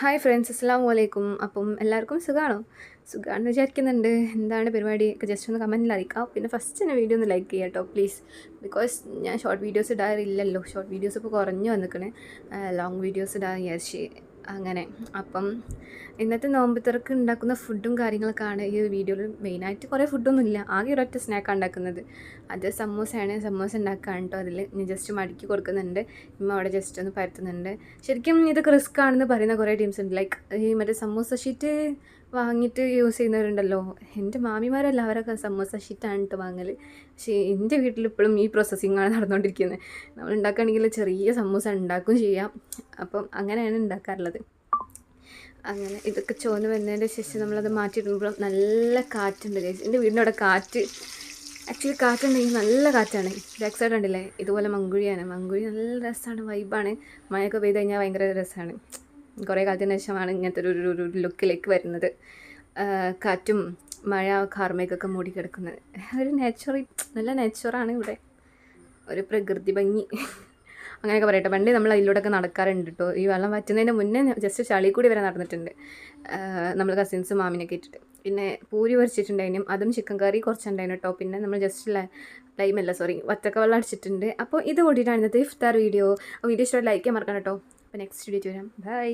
Hi friends അസ്സാം വലൈക്കും അപ്പം എല്ലാവർക്കും സുഖമാണോ സുഖമാണെന്ന് വിചാരിക്കുന്നുണ്ട്. എന്താണ് പരിപാടി? ഒക്കെ ജസ്റ്റ് ഒന്ന് കമന്റിൽ അറിയിക്കാം. പിന്നെ ഫസ്റ്റ് തന്നെ വീഡിയോ ഒന്ന് ലൈക്ക് ചെയ്യാം കേട്ടോ പ്ലീസ് ബിക്കോസ് ഞാൻ ഷോർട്ട് വീഡിയോസ് ഇടാറില്ലല്ലോ. ഷോർട്ട് വീഡിയോസ് ഇപ്പോൾ കുറഞ്ഞു വന്നിക്കണേ. ലോങ് വീഡിയോസ് ഇടാൻ വിചാരിച്ച് അങ്ങനെ. അപ്പം ഇന്നത്തെ നോമ്പ് തുറക്ക് ഉണ്ടാക്കുന്ന ഫുഡും കാര്യങ്ങളൊക്കെയാണ് ഈ വീഡിയോയിൽ മെയിനായിട്ട് കുറേ ഫുഡൊന്നും ഇല്ല ആകെ ഒരൊറ്റ സ്നാക്കാണ് ഉണ്ടാക്കുന്നത്. അത് സമോസയാണ്. സമൂസ ഉണ്ടാക്കുകയാണ് കേട്ടോ. അതിൽ ഞാൻ ജസ്റ്റ് മടക്കി കൊടുക്കുന്നുണ്ട്. ഇമ്മ അവിടെ ജസ്റ്റ് ഒന്ന് പരത്തുന്നുണ്ട്. ശരിക്കും ഇതൊക്കെ റിസ്ക് ആണെന്ന് പറയുന്ന കുറേ ടീംസ് ഉണ്ട്. ലൈക്ക് ഈ മറ്റേ സമോസ ഷീറ്റ് വാങ്ങിയിട്ട് യൂസ് ചെയ്യുന്നവരുണ്ടല്ലോ. എന്റെ മാമിമാരല്ല അവരൊക്കെ സമോസ ഷീറ്റാണ് കേട്ടോ വാങ്ങൽ പക്ഷേ എന്റെ വീട്ടിൽ ഇപ്പോഴും ഈ പ്രോസസ്സിങ് ആണ് നടന്നുകൊണ്ടിരിക്കുന്നത് നമ്മൾ ഉണ്ടാക്കുകയാണെങ്കിൽ ചെറിയ സമോസ ഉണ്ടാക്കും ചെയ്യാം. അപ്പം അങ്ങനെയാണ് ഉണ്ടാക്കാറുള്ളത് അങ്ങനെ ഇതൊക്കെ ചോന്ന് വന്നതിന്റെ ശേഷം നമ്മളത് മാറ്റിയിടുമ്പോൾ നല്ല കാറ്റുണ്ട് ചേച്ചി എന്റെ വീടിന്റെ അവിടെ കാറ്റ് ആക്ച്വലി കാറ്റുണ്ടെങ്കിൽ നല്ല കാറ്റാണ്. ബാക്ക് സൈഡ് ഉണ്ടല്ലേ ഇതുപോലെ മങ്കുഴിയാണ്. മങ്കുഴി നല്ല രസമാണ് വൈബാണ് മഴയൊക്കെ പെയ്ത് കഴിഞ്ഞാൽ ഭയങ്കര രസമാണ് കുറേ കാലത്തിന് ശേഷമാണ് ഇങ്ങനത്തെ ഒരു ഒരു ലുക്കിലേക്ക് വരുന്നത്. കാറ്റും മഴ കാർമേക്കൊക്കെ മൂടി കിടക്കുന്നത് ഒരു നേച്ചർ നല്ല നേച്ചറാണ് ഇവിടെ. ഒരു പ്രകൃതി ഭംഗി. അങ്ങനെയൊക്കെ പറയട്ടെ. പണ്ട് നമ്മൾ അതിലൂടെയൊക്കെ നടക്കാറുണ്ട് കേട്ടോ. ഈ വെള്ളം വറ്റുന്നതിന് മുന്നേ ജസ്റ്റ് ചളി കൂടി വരെ നടന്നിട്ടുണ്ട്. നമ്മൾ കസിൻസ് മാമിനൊക്കെ ഇട്ടിട്ട്. പിന്നെ പൂരി പൊരിച്ചിട്ടുണ്ടായിരുന്നു. അതും ചിക്കൻ കറി കുറച്ചുണ്ടായിരുന്നു കേട്ടോ. പിന്നെ നമ്മൾ ജസ്റ്റ് ലൈമല്ല സോറി വറ്റക്ക വെള്ളം അടിച്ചിട്ടുണ്ട്. അപ്പോൾ ഇത് കൂടിയിട്ടാണ് ഇന്നത്തെ ഇഫ്താർ വീഡിയോ. വീഡിയോ ഇഷ്ടമായി ലൈക്ക് ചെയ്യാൻ മറക്കണം കേട്ടോ. അപ്പോൾ നെക്സ്റ്റ് വീഡിയോ വരാം. ബൈ.